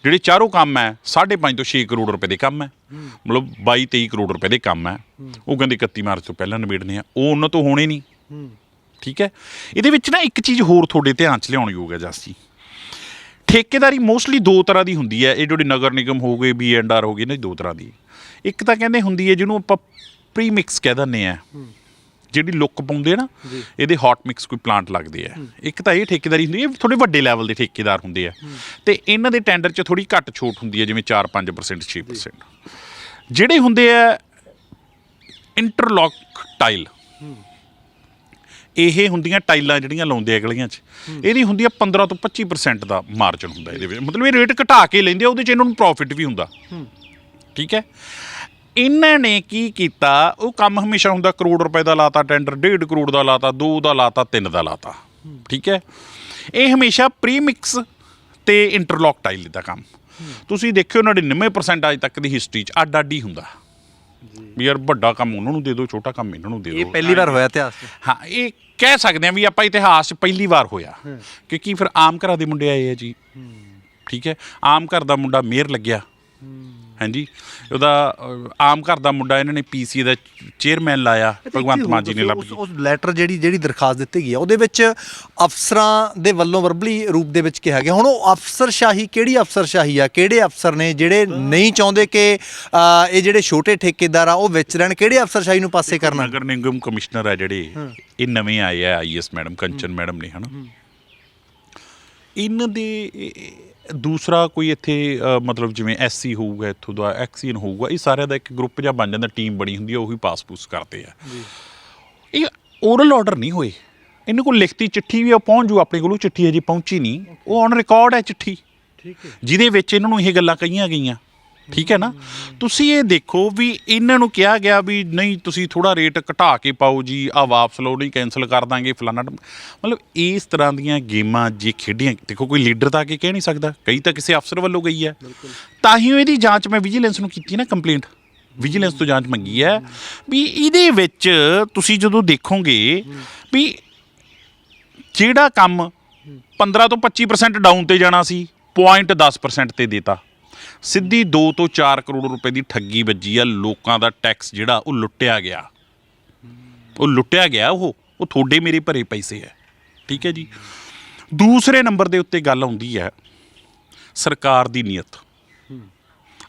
ਜਿਹੜੇ ਚਾਰੋਂ ਕੰਮ ਹੈ 5.5 ਤੋਂ 6 ਕਰੋੜ ਰੁਪਏ ਦੇ ਕੰਮ ਹੈ ਮਤਲਬ 22 23 ਕਰੋੜ ਰੁਪਏ ਦੇ ਕੰਮ ਹੈ ਉਹ ਕਹਿੰਦੇ 31 ਮਾਰਚ ਤੋਂ ਪਹਿਲਾਂ ਨਿਬੇੜਨੇ ਆ। ਉਹ ਉਹਨਾਂ ਤੋਂ ਹੋਣੇ ਨਹੀਂ। ਠੀਕ ਹੈ? ਇਹਦੇ ਵਿੱਚ ਨਾ ਇੱਕ ਚੀਜ਼ ਹੋਰ ਤੁਹਾਡੇ ਧਿਆਨ 'ਚ ਲਿਆਉਣ ਯੋਗ ਹੈ ਜਸ। ਠੇਕੇਦਾਰੀ ਮੋਸਟਲੀ ਦੋ ਤਰ੍ਹਾਂ ਦੀ ਹੁੰਦੀ ਹੈ ਇਹ ਜਿਹੜੇ ਨਗਰ ਨਿਗਮ ਹੋ ਗਏ, ਬੀ ਐਂਡ ਆਰ ਹੋ ਗਏ ਨਾ ਦੋ ਤਰ੍ਹਾਂ ਦੀ। ਇੱਕ ਤਾਂ ਕਹਿੰਦੇ ਹੁੰਦੀ ਹੈ ਜਿਹਨੂੰ ਆਪਾਂ ਪ੍ਰੀਮਿਕਸ ਕਹਿ ਦਿੰਦੇ ਆ। ਜਿਹੜੀ ਲੁੱਕ ਪਾਉਂਦੇ ਆ ਨਾ। ਇਹਦੇ ਹੌਟ ਮਿਕਸ ਕੋਈ ਪਲਾਂਟ ਲੱਗਦੇ ਆ। ਇੱਕ ਤਾਂ ਇਹ ਠੇਕੇਦਾਰੀ ਹੁੰਦੀ ਹੈ ਥੋੜੇ ਵੱਡੇ ਲੈਵਲ ਦੇ ਠੇਕੇਦਾਰ ਹੁੰਦੇ ਆ। ਤੇ ਇਹਨਾਂ ਦੇ ਟੈਂਡਰ 'ਚ ਥੋੜੀ ਘੱਟ ਛੋਟ ਹੁੰਦੀ ਹੈ ਜਿਵੇਂ 4-5% 6% ਜਿਹੜੇ ਹੁੰਦੇ ਆ ਇੰਟਰਲੌਕ ਟਾਈਲ ਇਹ ਹੁੰਦੀਆਂ ਟਾਈਲਾਂ ਜਿਹੜੀਆਂ ਲਾਉਂਦੇ ਆ ਗਲੀਆਂ 'ਚ। ਇਹਦੀ ਹੁੰਦੀ ਆ 15 ਤੋਂ 25% ਦਾ ਮਾਰਜਨ ਹੁੰਦਾ ਇਹਦੇ ਵਿੱਚ। ਮਤਲਬ ਇਹ ਰੇਟ ਘਟਾ ਕੇ ਲੈਂਦੇ ਆ ਉਹਦੇ 'ਚ ਇਹਨਾਂ ਨੂੰ ਪ੍ਰੋਫਿਟ ਵੀ ਹੁੰਦਾ। ਠੀਕ ਹੈ? ਇਹਨਾਂ ਨੇ ਕੀ ਕੀਤਾ? ਉਹ ਕੰਮ ਹਮੇਸ਼ਾ ਹੁੰਦਾ ਕਰੋੜ ਰੁਪਏ ਦਾ ਲਾਤਾ ਟੈਂਡਰ 1.5 ਕਰੋੜ ਦਾ ਲਾਤਾ 2 ਦਾ ਲਾਤਾ 3 ਦਾ ਲਾਤਾ। ਠੀਕ ਹੈ? ਇਹ ਹਮੇਸ਼ਾ ਪ੍ਰੀਮਿਕਸ ਤੇ ਇੰਟਰਲੌਕ ਟਾਈਲ ਦਾ ਕੰਮ। ਤੁਸੀਂ ਦੇਖਿਓ 99% ਅਜ ਤੱਕ ਦੀ ਹਿਸਟਰੀ 'ਚ ਅੱਡ ਅੱਡ ਹੀ ਹੁੰਦਾ। ਵੀ ਯਾਰ ਵੱਡਾ ਕੰਮ ਉਹਨਾਂ ਨੂੰ ਦੇ ਦਿਓ ਛੋਟਾ ਕੰਮ ਇਹਨਾਂ ਨੂੰ ਦੇ ਦਿਓ।
ਇਹ ਪਹਿਲੀ ਵਾਰ ਹੋਇਆ ਇਤਿਹਾਸ 'ਚ।
ਹਾਂ ਇਹ ਕਹਿ ਸਕਦੇ ਹਾਂ ਵੀ ਆਪਾਂ ਇਤਿਹਾਸ 'ਚ ਪਹਿਲੀ ਵਾਰ ਹੋਇਆ। ਕਿਉਂਕਿ ਫਿਰ ਆਮ ਘਰਾਂ ਦੇ ਮੁੰਡੇ ਆਏ ਆ ਜੀ। ਠੀਕ ਹੈ? ਆਮ ਘਰ ਦਾ ਮੁੰਡਾ ਮੇਅਰ ਲੱਗਿਆ। ਹਾਂਜੀ। ਉਹਦਾ ਅਹ, ਆਮ ਘਰ ਦਾ ਮੁੰਡਾ ਇਹਨਾਂ ਨੇ ਪੀਸੀ ਦਾ ਚੇਅਰਮੈਨ ਲਾਇਆ ਭਗਵੰਤ ਮਾਨ ਜੀ ਨੇ ਲੱਭ
ਉਸ ਉਸ ਲੈਟਰ ਜਿਹੜੀ ਜਿਹੜੀ ਦਰਖਾਸਤ ਦਿੱਤੀ ਗਈ ਹੈ ਉਹਦੇ ਵਿੱਚ ਅਫਸਰਾਂ ਦੇ ਵੱਲੋਂ ਵਰਬਲੀ ਰੂਪ ਦੇ ਵਿੱਚ ਕਿਹਾ ਗਿਆ। ਹੁਣ ਉਹ ਅਫਸਰਸ਼ਾਹੀ ਕਿਹੜੀ ਅਫਸਰਸ਼ਾਹੀ ਆ? ਕਿਹੜੇ ਅਫਸਰ ਨੇ ਜਿਹੜੇ ਨਹੀਂ ਚਾਹੁੰਦੇ ਕਿ ਅ, ਇਹ ਜਿਹੜੇ ਛੋਟੇ ਠੇਕੇਦਾਰ ਆ ਉਹ ਵਿੱਚ ਰਹਿਣ? ਕਿਹੜੇ ਅਫਸਰਸ਼ਾਹੀ ਨੂੰ ਪਾਸੇ ਕਰਨਾ?
ਨਗਰ ਨਿਗਮ ਕਮਿਸ਼ਨਰ ਆ ਜਿਹੜੇ ਇਹ ਨਵੇਂ ਆਏ ਆ ਆਈਐਸ ਮੈਡਮ ਕੰਚਨ ਮੈਡਮ ਨੇ ਹਨਾ। ਇਹਨਾਂ ਦੇ ਇਹ- ਦੂਸਰਾ ਕੋਈ ਇੱਥੇ ਅ, ਮਤਲਬ ਜਿਵੇਂ ਐਸਸੀ ਹੋਊਗਾ ਇੱਥੋਂ ਦਾ ਐਕਸੀਅਨ ਹੋਊਗਾ ਇਹ ਸਾਰਿਆਂ ਦਾ ਇੱਕ ਗਰੁੱਪ ਜਾਂ ਬਣ ਜਾਂਦਾ ਟੀਮ ਬਣੀ ਹੁੰਦੀ ਹੈ ਉਹੀ ਪਾਸ-ਪੂਸ ਕਰਦੇ ਆ। ਇਹ ਓਰਲ ਆਰਡਰ ਨਹੀਂ ਹੋਏ। ਇਹਨਾਂ ਕੋਲ ਲਿਖਤੀ ਚਿੱਠੀ ਵੀ ਆ, ਉਹ ਪਹੁੰਚ ਜੂ ਆਪਣੇ ਕੋਲ ਚਿੱਠੀ ਅਜੇ ਪਹੁੰਚੀ ਨਹੀਂ। ਉਹ ਔਨ ਰਿਕਾਰਡ ਹੈ ਚਿੱਠੀ।
ਠੀਕ ਹੈ।
ਜਿਹਦੇ ਵਿੱਚ ਇਹਨਾਂ ਨੂੰ ਇਹ ਗੱਲਾਂ ਕਹੀਆਂ ਗਈਆਂ। ਠੀਕ ਹੈ ਨਾ? ਤੁਸੀਂ ਇਹ ਦੇਖੋ ਵੀ ਇਹਨਾਂ ਨੂੰ ਕਿਹਾ ਗਿਆ ਵੀ ਨਹੀਂ ਤੁਸੀਂ ਥੋੜਾ ਰੇਟ ਘਟਾ ਕੇ ਪਾਓ ਜੀ ਆ ਵਾਪਸ ਲਓ ਨਹੀਂ ਕੈਨਸਲ ਕਰ ਦਾਂਗੇ ਫਲਾਣਾ ਢਮ- ਮਤਲਬ ਇਸ ਤਰ੍ਹਾਂ ਦੀਆਂ ਗੇਮਾਂ ਜੇ ਖੇਡੀਆਂ ਦੇਖੋ ਕੋਈ ਲੀਡਰ ਤਾਂ ਆ ਕੇ ਕਹਿ ਨਹੀਂ ਸਕਦਾ ਕਈ ਤਾਂ ਕਿਸੇ ਅਫਸਰ ਵੱਲੋਂ ਗਈ ਹੈ। ਤਾਂ ਹੀ ਇਹਦੀ ਜਾਂਚ ਮੈਂ ਵਿਜੀਲੈਂਸ ਨੂੰ ਕੀਤੀ ਨਾ ਕੰਪਲੇਂਟ ਵਿਜੀਲੈਂਸ ਤੋਂ ਜਾਂਚ ਮੰਗੀ ਹੈ ਵੀ ਇਹਦੇ ਵਿੱਚ ਤੁਸੀਂ ਜਦੋਂ ਦੇਖੋਗੇ ਵੀ ਜਿਹੜਾ ਕੰਮ 15 ਤੋਂ 25% ਡਾਊਨ ਤੇ ਜਾਣਾ ਸੀ 0.10% ਤੇ ਦੇਤਾ। ਸਿੱਧੀ 2 ਤੋਂ 4 ਕਰੋੜ ਰੁਪਏ ਦੀ ਠੱਗੀ ਵੱਜੀ ਆ, ਲੋਕਾਂ ਦਾ ਟੈਕਸ ਜਿਹੜਾ, ਉਹ ਲੁੱਟਿਆ ਗਿਆ। ਉਹ ਲੁੱਟਿਆ ਗਿਆ ਉਹ ਉਹ ਤੁਹਾਡੇ ਮੇਰੇ ਭਰੇ ਪੈਸੇ ਹੈ ਠੀਕ ਹੈ ਜੀ? ਦੂਸਰੇ ਨੰਬਰ ਦੇ ਉੱਤੇ ਗੱਲ ਆਉਂਦੀ ਹੈ, ਸਰਕਾਰ ਦੀ ਨੀਅਤ।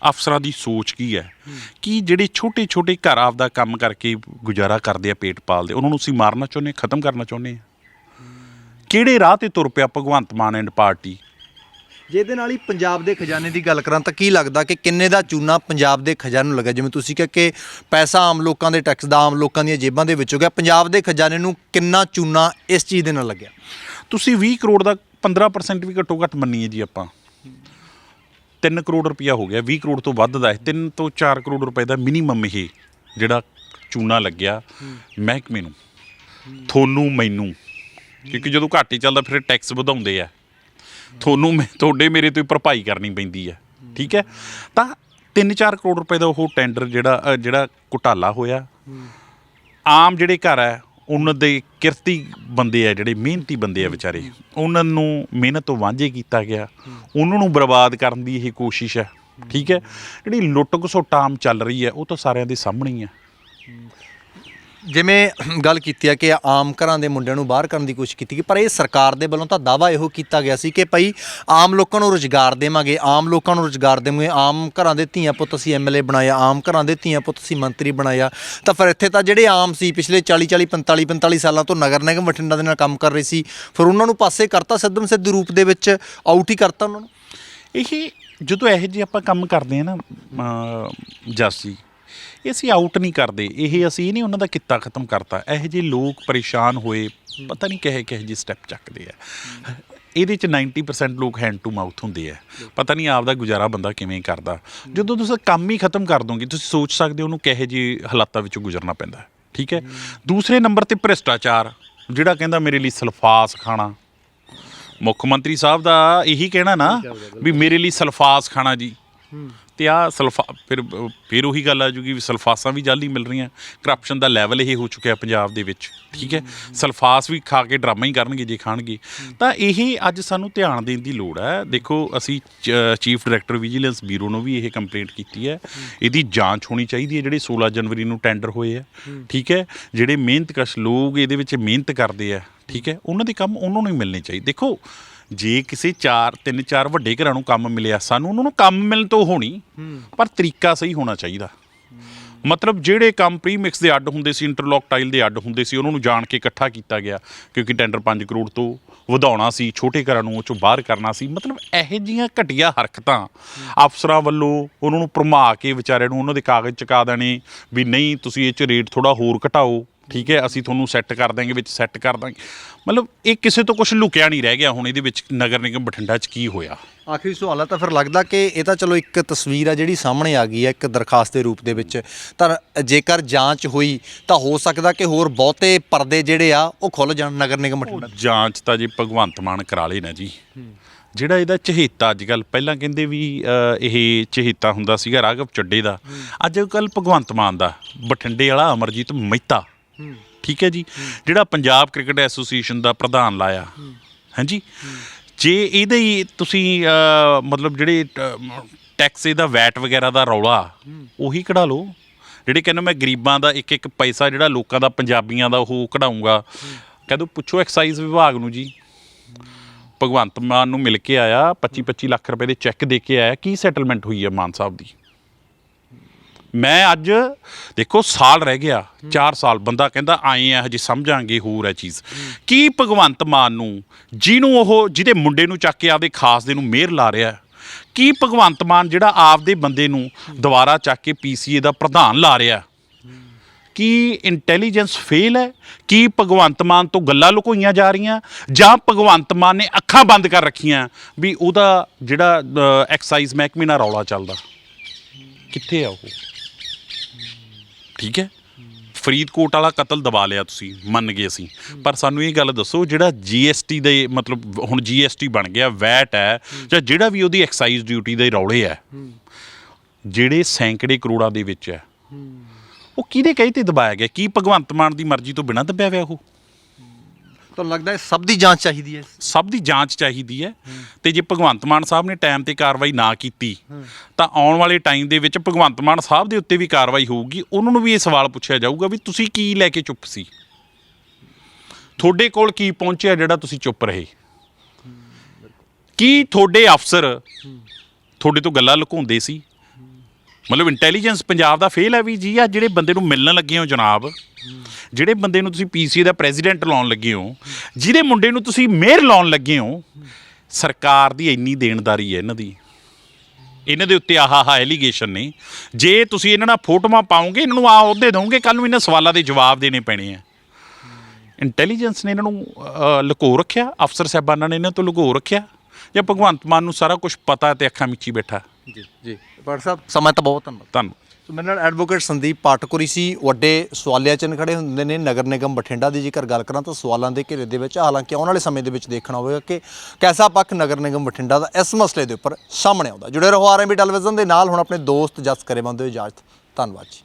ਅਫਸਰਾਂ ਦੀ ਸੋਚ ਕੀ ਹੈ? ਕਿ ਜਿਹੜੇ ਛੋਟੇ ਛੋਟੇ ਘਰ ਆਪਦਾ ਕੰਮ ਕਰਕੇ ਗੁਜ਼ਾਰਾ ਕਰਦੇ ਆ, ਪੇਟ ਪਾਲਦੇ, ਉਹਨਾਂ ਨੂੰ ਅਸੀਂ ਮਾਰਨਾ ਚਾਹੁੰਦੇ ਹਾਂ, ਖਤਮ ਕਰਨਾ ਚਾਹੁੰਦੇ ਹਾਂ। ਕਿਹੜੇ ਰਾਹ ਤੇ ਤੁਰ ਪਿਆ ਭਗਵੰਤ ਮਾਨ ਐਂਡ ਪਾਰਟੀ?
ਜਿਹਦੇ ਨਾਲ ਹੀ ਪੰਜਾਬ ਦੇ ਖਜ਼ਾਨੇ ਦੀ ਗੱਲ ਕਰਾਂ ਤਾਂ ਕੀ ਲੱਗਦਾ ਕਿ ਕਿੰਨੇ ਦਾ ਚੂਨਾ ਪੰਜਾਬ ਦੇ ਖਜ਼ਾਨੇ ਨੂੰ ਲੱਗਾ? ਜਿਵੇਂ ਤੁਸੀਂ ਕਿਹਾ ਕਿ ਪੈਸਾ ਆਮ ਲੋਕਾਂ ਦੇ ਟੈਕਸ ਦਾ ਆਮ ਲੋਕਾਂ ਦੀਆਂ ਜੇਬਾਂ ਦੇ ਵਿੱਚ ਹੋ ਗਿਆ, ਪੰਜਾਬ ਦੇ ਖਜ਼ਾਨੇ ਨੂੰ ਕਿੰਨਾ ਚੂਨਾ ਇਸ ਚੀਜ਼ ਦੇ ਨਾਲ ਲੱਗਿਆ?
ਤੁਸੀਂ 20 ਕਰੋੜ ਦਾ 15% ਵੀ ਘੱਟੋ ਘੱਟ ਮੰਨੀਏ ਜੀ ਆਪਾਂ। 3 ਕਰੋੜ ਰੁਪਇਆ ਹੋ ਗਿਆ 20 ਕਰੋੜ ਤੋਂ ਵੱਧ ਦਾ ਹੈ। 3 ਤੋਂ 4 ਕਰੋੜ ਰੁਪਏ ਦਾ ਮਿਨੀਮਮ ਇਹ ਜਿਹੜਾ ਚੂਨਾ ਲੱਗਿਆ ਮਹਿਕਮੇ ਨੂੰ, ਤੁਹਾਨੂੰ, ਮੈਨੂੰ। ਕਿਉਂਕਿ ਜਦੋਂ ਘੱਟ ਹੀ ਚੱਲਦਾ, ਫਿਰ ਟੈਕਸ ਵਧਾਉਂਦੇ ਆ। ਤੁਹਾਨੂੰ ਮੈਂ ਤੁਹਾਡੇ ਮੇਰੇ ਤੋਂ ਭਰਪਾਈ ਕਰਨੀ ਪੈਂਦੀ ਹੈ। ਠੀਕ ਹੈ? ਤਾਂ 3-4 ਕਰੋੜ ਰੁਪਏ ਦਾ ਉਹ ਟੈਂਡਰ ਜਿਹੜਾ ਜਿਹੜਾ ਘੁਟਾਲਾ ਹੋਇਆ। ਆਮ ਜਿਹੜੇ ਘਰ ਹੈ, ਉਹਨਾਂ ਦੇ ਕਿਰਤੀ ਬੰਦੇ ਆ, ਜਿਹੜੇ ਮਿਹਨਤੀ ਬੰਦੇ ਆ ਵਿਚਾਰੇ। ਉਹਨਾਂ ਨੂੰ ਮਿਹਨਤ ਤੋਂ ਵਾਂਝੇ ਕੀਤਾ ਗਿਆ। ਉਹਨਾਂ ਨੂੰ ਬਰਬਾਦ ਕਰਨ ਦੀ ਇਹ ਕੋਸ਼ਿਸ਼ ਹੈ। ਠੀਕ ਹੈ? ਜਿਹੜੀ ਲੁੱਟ ਘਸੋਟਾਮ ਚੱਲ ਰਹੀ ਹੈ, ਉਹ ਤਾਂ ਸਾਰਿਆਂ ਦੇ ਸਾਹਮਣੇ ਹੀ ਹੈ।
ਜਿਵੇਂ ਗੱਲ ਕੀਤੀ ਹੈ ਕਿ ਆਮ ਘਰਾਂ ਦੇ ਮੁੰਡਿਆਂ ਨੂੰ ਬਾਹਰ ਕਰਨ ਦੀ ਕੋਸ਼ਿਸ਼ ਕੀਤੀ ਗਈ, ਪਰ ਇਹ ਸਰਕਾਰ ਦੇ ਵੱਲੋਂ ਤਾਂ ਦਾਵਾ ਇਹੋ ਕੀਤਾ ਗਿਆ ਸੀ ਕਿ ਭਾਈ ਆਮ ਲੋਕਾਂ ਨੂੰ ਰੁਜ਼ਗਾਰ ਦੇਵਾਂਗੇ, ਆਮ ਲੋਕਾਂ ਨੂੰ ਰੁਜ਼ਗਾਰ ਦੇਵਾਂਗੇ, ਆਮ ਘਰਾਂ ਦੇ ਧੀਆਂ ਪੁੱਤ ਅਸੀਂ ਐਮਐਲਏ ਬਣਾਇਆ, ਆਮ ਘਰਾਂ ਦੇ ਧੀਆਂ ਪੁੱਤ ਅਸੀਂ ਮੰਤਰੀ ਬਣਾਇਆ। ਤਾਂ ਫਿਰ ਇੱਥੇ ਤਾਂ ਜਿਹੜੇ ਆਮ ਸੀ, ਪਿਛਲੇ 40 40 45 45 ਸਾਲਾਂ ਤੋਂ ਨਗਰ ਨਿਗਮ ਬਠਿੰਡਾ ਦੇ ਨਾਲ ਕੰਮ ਕਰ ਰਹੇ ਸੀ, ਫਿਰ ਉਹਨਾਂ ਨੂੰ ਪਾਸੇ ਕਰਤਾ ਸਿੱਧਮ ਸਿੱਧ ਰੂਪ ਦੇ ਵਿੱਚ ਆਊਟ ਹੀ ਕਰਤਾ ਉਹਨਾਂ ਨੂੰ?
ਇਹ ਜਦੋਂ ਇਹੋ ਜਿਹੇ ਆਪਾਂ ਕੰਮ ਕਰਦੇ ਆ ਨਾ ਅਮ ਜਾਸੀ ਇਹ ਅਸੀਂ ਆਊਟ ਨਹੀਂ ਕਰਦੇ। ਇਹ ਅਸੀਂ ਨਹੀਂ ਉਹਨਾਂ ਦਾ ਕਿੱਤਾ ਖਤਮ ਕਰਤਾ। ਇਹੋ ਜਿਹੇ ਲੋਕ ਪਰੇਸ਼ਾਨ ਹੋਏ ਪਤਾ ਨਹੀਂ ਕਿਹੇ ਕਿਹੇ ਜਿਹੇ ਸਟੈਪ ਚੱਕਦੇ ਆ। ਇਹਦੇ ਚ 90% ਲੋਕ ਹੈਂਡ ਟੂ ਮਾਊਥ ਹੁੰਦੇ ਆ। ਪਤਾ ਨਹੀਂ ਆਪਦਾ ਗੁਜ਼ਾਰਾ ਬੰਦਾ ਕਿਵੇਂ ਕਰਦਾ। ਜਦੋਂ ਤੁਸੀਂ ਕੰਮ ਹੀ ਖਤਮ ਕਰ ਦੋਗੇ ਤੁਸੀਂ ਸੋਚ ਸਕਦੇ ਹੋ ਉਹਨੂੰ ਕਿਹੇ ਜਿਹੇ ਹਾਲਾਤਾਂ ਵਿੱਚੋਂ ਗੁਜ਼ਰਨਾ ਪੈਂਦਾ। ਠੀਕ ਹੈ? ਦੂਸਰੇ ਨੰਬਰ ਤੇ ਭ੍ਰਿਸ਼ਟਾਚਾਰ ਜਿਹੜਾ ਕਹਿੰਦਾ ਮੇਰੇ ਲਈ ਸਲਫਾਸ ਖਾਣਾ। ਮੁੱਖ ਮੰਤਰੀ ਸਾਹਿਬ ਦਾ ਇਹੀ ਕਹਿਣਾ ਨਾ ਵੀ ਮੇਰੇ ਲਈ ਸਲਫਾਸ ਖਾਣਾ ਜੀ। ਤੇ ਆ ਸਲਫਾ, ਫਿਰ ਫਿਰ ਉਹੀ ਗੱਲ ਆ ਜੂਗੀ ਵੀ ਸਲਫਾਸਾਂ ਵੀ ਜਾਲੀ ਮਿਲ ਰਹੀਆਂ ਕਰਪਸ਼ਨ ਦਾ ਲੈਵਲ ਇਹ ਹੋ ਚੁੱਕਿਆ ਪੰਜਾਬ ਦੇ ਵਿੱਚ, ਠੀਕ ਹੈ? ਸਲਫਾਸ ਵੀ ਖਾ ਕੇ ਡਰਾਮਾ ਹੀ ਕਰਨਗੇ ਜੇ ਖਾਣਗੇ। ਤਾਂ ਇਹ ਅੱਜ ਸਾਨੂੰ ਧਿਆਨ ਦੇਣ ਦੀ ਲੋੜ ਹੈ। ਦੇਖੋ, ਅਸੀਂ ਚੀਫ ਡਾਇਰੈਕਟਰ ਵਿਜੀਲੈਂਸ ਬਿਊਰੋ ਨੂੰ ਵੀ ਇਹ ਕੰਪਲੇਂਟ ਕੀਤੀ ਹੈ। ਇਹਦੀ ਜਾਂਚ ਹੋਣੀ ਚਾਹੀਦੀ ਹੈ, ਜਿਹੜੇ 16 ਜਨਵਰੀ ਨੂੰ ਟੈਂਡਰ ਹੋਏ ਆ, ਠੀਕ ਹੈ? ਜਿਹੜੇ ਮਿਹਨਤਕਸ਼ ਲੋਕ ਇਹਦੇ ਵਿੱਚ ਮਿਹਨਤ ਕਰਦੇ ਆ, ਠੀਕ ਹੈ? ਉਹਨਾਂ ਦੇ ਕੰਮ ਉਹਨਾਂ ਨੂੰ ਹੀ ਮਿਲਣੇ ਚਾਹੀਦੇ। ਦੇਖੋ ਜੇ ਕਿਸੇ ਚਾਰ, ਤਿੰਨ, ਚਾਰ ਵੱਡੇ ਘਰਾਂ ਨੂੰ ਕੰਮ ਮਿਲਿਆ, ਸਾਨੂੰ ਉਹਨਾਂ ਨੂੰ ਕੰਮ ਮਿਲਣ ਤੋਂ ਹੋਣੀ, ਪਰ ਤਰੀਕਾ ਸਹੀ ਹੋਣਾ ਚਾਹੀਦਾ। ਮਤਲਬ ਜਿਹੜੇ ਕੰਮ ਪ੍ਰੀਮਿਕਸ ਦੇ ਅੱਡ ਹੁੰਦੇ ਸੀ ਇੰਟਰਲੌਕ ਟਾਈਲ ਦੇ ਅੱਡ ਹੁੰਦੇ ਸੀ, ਉਹਨਾਂ ਨੂੰ ਜਾਣ ਕੇ ਇਕੱਠਾ ਕੀਤਾ ਗਿਆ, ਕਿਉਂਕਿ ਟੈਂਡਰ 5 ਕਰੋੜ ਤੋਂ ਵਧਾਉਣਾ ਸੀ, ਛੋਟੇ ਘਰਾਂ ਨੂੰ ਉਹ ਚੋਂ ਬਾਹਰ ਕਰਨਾ ਸੀ, ਮਤਲਬ ਇਹੋ ਜੀਆਂ ਘਟੀਆਂ ਹਰਕਤਾਂ ਅਫਸਰਾਂ ਵੱਲੋਂ ਉਹਨਾਂ ਨੂੰ ਭਰਮਾ ਕੇ ਵਿਚਾਰਿਆਂ ਨੂੰ ਉਹਨਾਂ ਦੇ ਕਾਗਜ਼ ਚੁਕਾ ਦੇਣੇ, ਵੀ ਨਹੀਂ, ਤੁਸੀਂ ਇਹ ਚ ਰੇਟ ਥੋੜਾ ਹੋਰ ਘਟਾਓ ਠੀਕ ਹੈ ਅਸੀਂ ਤੁਹਾਨੂੰ ਸੈੱਟ ਕਰ ਦਾਂਗੇ ਵਿੱਚ ਸੈੱਟ ਕਰ ਦਾਂਗੇ ਮਤਲਬ ਇਹ ਕਿਸੇ ਤੋਂ ਕੁਝ ਲੁਕਿਆ ਨਹੀਂ ਰਹਿ ਗਿਆ ਹੁਣ ਇਹਦੇ ਵਿੱਚ ਨਗਰ ਨਿਗਮ ਬਠਿੰਡਾ 'ਚ ਕੀ ਹੋਇਆ?
ਆਖਰੀ ਸਵਾਲ ਹੈ ਤਾਂ ਫਿਰ ਲੱਗਦਾ ਕਿ ਇਹ ਤਾਂ ਚਲੋ ਇੱਕ ਤਸਵੀਰ ਆ ਜਿਹੜੀ ਸਾਹਮਣੇ ਆ ਗਈ ਹੈ ਇੱਕ ਦਰਖਾਸਤ ਦੇ ਰੂਪ ਦੇ ਵਿੱਚ। ਤਾਂ ਜੇਕਰ ਜਾਂਚ ਹੋਈ ਤਾਂ ਹੋ ਸਕਦਾ ਕਿ ਹੋਰ ਬਹੁਤੇ ਪਰਦੇ ਜਿਹੜੇ ਆ ਉਹ ਖੁੱਲ ਜਾਣ ਨਗਰ ਨਿਗਮ ਬਠਿੰਡਾ ਦੇ।
ਜਾਂਚ ਤਾਂ ਜੀ ਭਗਵੰਤ ਮਾਨ ਕਰਾ ਲੇ ਨਾ ਜੀ। ਜਿਹੜਾ ਇਹਦਾ ਚਹੇਤਾ ਅੱਜ ਕੱਲ ਪਹਿਲਾਂ ਕਹਿੰਦੇ ਵੀ ਅ, ਇਹ ਚਹੇਤਾ ਹੁੰਦਾ ਸੀਗਾ ਰਾਘਵ ਚੱਡੇ ਦਾ। ਅੱਜ ਕੱਲ ਭਗਵੰਤ ਮਾਨ ਦਾ ਬਠਿੰਡੇ ਵਾਲਾ ਅਮਰਜੀਤ ਮਹਿਤਾ। ਠੀਕ ਹੈ ਜੀ? ਜਿਹੜਾ ਪੰਜਾਬ ਕ੍ਰਿਕਟ ਐਸੋਸੀਏਸ਼ਨ ਦਾ ਪ੍ਰਧਾਨ ਲਾਇਆ। ਹਾਂਜੀ? ਜੇ ਇਹਦੇ ਹੀ ਤੁਸੀਂ ਮਤਲਬ ਜਿਹੜੇ ਟੈਕਸ ਇਹਦਾ ਵੈਟ ਵਗੈਰਾ ਦਾ ਰੌਲਾ, ਉਹੀ ਕਢਾ ਲਓ। ਜਿਹੜੇ ਕਹਿੰਦੇ ਮੈਂ ਗਰੀਬਾਂ ਦਾ ਇੱਕ ਇੱਕ ਪੈਸਾ ਜਿਹੜਾ ਲੋਕਾਂ ਦਾ ਪੰਜਾਬੀਆਂ ਦਾ, ਉਹ ਕਢਾਊਂਗਾ। ਕਹਿੰਦੇ ਪੁੱਛੋ ਐਕਸਾਈਜ਼ ਵਿਭਾਗ ਨੂੰ ਜੀ। ਭਗਵੰਤ ਮਾਨ ਨੂੰ ਮਿਲ ਕੇ ਆਇਆ 25 25 ਲੱਖ ਰੁਪਏ ਦੇ ਚੈੱਕ ਦੇ ਕੇ ਆਇਆ। ਕੀ ਸੈਟਲਮੈਂਟ ਹੋਈ ਹੈ ਮਾਨ ਸਾਹਿਬ ਦੀ? ਮੈਂ ਅੱਜ, ਦੇਖੋ, ਸਾਲ ਰਹਿ ਗਿਆ 4 ਸਾਲ, ਬੰਦਾ ਕਹਿੰਦਾ, ਆਏ ਆ ਹਜੇ ਸਮਝਾਂਗੇ ਹੋਰ ਹੈ ਚੀਜ਼। ਕੀ ਭਗਵੰਤ ਮਾਨ ਨੂੰ, ਜਿਹਨੂੰ ਉਹ, ਜਿਹਦੇ ਮੁੰਡੇ ਨੂੰ ਚੱਕ ਕੇ ਆਪਦੇ ਖਾਸ ਦੇ ਨੂੰ ਮਿਹਰ ਲਾ ਰਿਹਾ, ਕੀ ਭਗਵੰਤ ਮਾਨ ਜਿਹੜਾ ਆਪਦੇ ਬੰਦੇ ਨੂੰ ਦੁਬਾਰਾ ਚੱਕ ਕੇ ਪੀਸੀਏ ਦਾ ਪ੍ਰਧਾਨ ਲਾ ਰਿਹਾ? ਕੀ ਇੰਟੈਲੀਜੈਂਸ ਫੇਲ ਹੈ ਕੀ ਭਗਵੰਤ ਮਾਨ ਤੋਂ ਗੱਲਾਂ ਲੁਕੋਈਆਂ ਜਾ ਰਹੀਆਂ? ਜਾਂ ਭਗਵੰਤ ਮਾਨ ਨੇ ਅੱਖਾਂ ਬੰਦ ਕਰ ਰੱਖੀਆਂ ਵੀ ਉਹਦਾ ਜਿਹੜਾ ਐਕਸਾਈਜ਼ ਮਹਿਕਮੇ ਨਾਲ ਰੌਲਾ ਚੱਲਦਾ? ਕਿੱਥੇ ਆ ਉਹ? ਠੀਕ ਹੈ? ਫਰੀਦਕੋਟ ਵਾਲਾ ਕਤਲ ਦਬਾ ਲਿਆ ਤੁਸੀਂ, ਮੰਨ ਗਏ ਅਸੀਂ। ਪਰ ਸਾਨੂੰ ਇਹ ਗੱਲ ਦੱਸੋ, ਜਿਹੜਾ ਜੀਐਸਟੀ ਦੇ ਮਤਲਬ ਹੁਣ ਜੀਐਸਟੀ ਬਣ ਗਿਆ, ਵੈਟ ਹੈ, ਜਾਂ ਜਿਹੜਾ ਵੀ ਉਹਦੀ ਐਕਸਾਈਜ਼ ਡਿਊਟੀ ਦੇ ਰੌਲੇ ਹੈ, ਜਿਹੜੇ ਸੈਂਕੜੇ ਕਰੋੜਾਂ ਦੇ ਵਿੱਚ ਹੈ, ਉਹ ਕਿਹਦੇ ਕਹੇ ਤੇ ਦਬਾਇਆ ਗਿਆ? ਕੀ ਭਗਵੰਤ ਮਾਨ ਦੀ ਮਰਜ਼ੀ ਤੋਂ ਬਿਨਾਂ ਦੱਬਿਆ ਹੋਇਆ ਉਹ?
ਤੁਹਾਨੂੰ ਲੱਗਦਾ ਹੈ ਸਭ ਦੀ ਜਾਂਚ ਚਾਹੀਦੀ ਹੈ
ਸਭ ਦੀ ਜਾਂਚ ਚਾਹੀਦੀ ਹੈ। ਤੇ ਜੇ ਭਗਵੰਤ ਮਾਨ ਸਾਹਿਬ ਨੇ ਟਾਈਮ ਤੇ ਕਾਰਵਾਈ ਨਾ ਕੀਤੀ ਤਾਂ ਆਉਣ ਵਾਲੇ ਟਾਈਮ ਦੇ ਵਿੱਚ ਭਗਵੰਤ ਮਾਨ ਸਾਹਿਬ ਦੇ ਉੱਤੇ ਵੀ ਕਾਰਵਾਈ ਹੋਊਗੀ। ਉਹਨਾਂ ਨੂੰ ਵੀ ਇਹ ਸਵਾਲ ਪੁੱਛਿਆ ਜਾਊਗਾ ਵੀ ਤੁਸੀਂ ਕੀ ਲੈ ਕੇ ਚੁੱਪ ਸੀ? ਤੁਹਾਡੇ ਕੋਲ ਕੀ ਪਹੁੰਚਿਆ ਜਿਹੜਾ ਤੁਸੀਂ ਚੁੱਪ ਰਹੇ? ਕੀ ਤੁਹਾਡੇ ਅਫਸਰ ਤੁਹਾਡੇ ਤੋਂ ਗੱਲਾਂ ਲੁਕਾਉਂਦੇ ਸੀ? ਮਤਲਬ ਇੰਟੈਲੀਜੈਂਸ ਪੰਜਾਬ ਦਾ ਫੇਲ ਹੈ ਵੀ ਜੀ ਆ ਜਿਹੜੇ ਬੰਦੇ ਨੂੰ ਮਿਲਣ ਲੱਗੇ ਹੋ ਜਨਾਬ, ਜਿਹੜੇ ਬੰਦੇ ਨੂੰ ਤੁਸੀਂ ਪੀਸੀ ਦਾ ਪ੍ਰੈਜ਼ੀਡੈਂਟ ਲਾਉਣ ਲੱਗੇ ਹੋ, ਜਿਹਦੇ ਮੁੰਡੇ ਨੂੰ ਤੁਸੀਂ ਮੇਅਰ ਲਾਉਣ ਲੱਗੇ ਹੋ, ਸਰਕਾਰ ਦੀ ਇੰਨੀ ਦੇਣਦਾਰੀ ਹੈ ਇਹਨਾਂ ਦੀ। ਇਹਨਾਂ ਦੇ ਉੱਤੇ ਆਹ ਆਹ ਐਲੀਗੇਸ਼ਨ ਨੇ। ਜੇ ਤੁਸੀਂ ਇਹਨਾਂ ਨਾਲ ਫੋਟੋਆਂ ਪਾਓਗੇ, ਇਹਨਾਂ ਨੂੰ ਆ ਅਹੁਦੇ ਦੋਗੇ ਕੱਲ ਨੂੰ ਇਹਨਾਂ ਸਵਾਲਾਂ ਦੇ ਜਵਾਬ ਦੇਣੇ ਪੈਣੇ ਆ। ਇੰਟੈਲੀਜੈਂਸ ਨੇ ਇਹਨਾਂ ਨੂੰ ਲੁਕੋ ਰੱਖਿਆ, ਅਫਸਰ ਸਾਹਿਬਾਨਾਂ ਨੇ ਇਹਨਾਂ ਤੋਂ ਲੁਕੋ ਰੱਖਿਆ। ਜਾਂ ਭਗਵੰਤ ਮਾਨ ਨੂੰ ਸਾਰਾ ਕੁਝ ਪਤਾ ਤੇ ਅੱਖਾਂ ਮੀਚੀ ਬੈਠਾ।
ਜੀ। ਜੀ। ਪਰ ਸਾਹਿਬ ਸਮਾਂ ਤਾਂ ਬਹੁਤ ਧੰਨਵਾਦ।
ਤੁਹਾਨੂੰ
ਸੋ ਮੇਰੇ ਨਾਲ ਐਡਵੋਕੇਟ ਸੰਦੀਪ ਪਾਟਕੁਰੀ ਸੀ ਵੱਡੇ ਸਵਾਲਿਆ ਚਿੰਨ ਖੜੇ ਹੁੰਦੇ ਨੇ ਨਗਰ ਨਿਗਮ ਬਠਿੰਡਾ ਦੀ ਜੇਕਰ ਗੱਲ ਕਰਾਂ ਤਾਂ ਸਵਾਲਾਂ ਦੇ ਘੇਰੇ ਦੇ ਵਿੱਚ ਹਾਲਾਂਕਿ ਆਉਣ ਵਾਲੇ ਸਮੇਂ ਦੇ ਵਿੱਚ ਦੇਖਣਾ ਹੋਵੇਗਾ ਕਿ ਕੈਸਾ ਪੱਖ ਨਗਰ ਨਿਗਮ ਬਠਿੰਡਾ ਦਾ ਇਸ ਮਸਲੇ ਦੇ ਉੱਪਰ ਸਾਹਮਣੇ ਆਉਂਦਾ। ਜੁੜੇ ਰਹੋ ਆਰਐਮਬੀ ਟੈਲੀਵਿਜ਼ਨ ਦੇ ਨਾਲ ਹੁਣ ਆਪਣੇ ਦੋਸਤ ਜਸ ਕਰੇ ਬੰਦੇ ਇਜਾਜ਼ਤ। ਧੰਨਵਾਦ ਜੀ।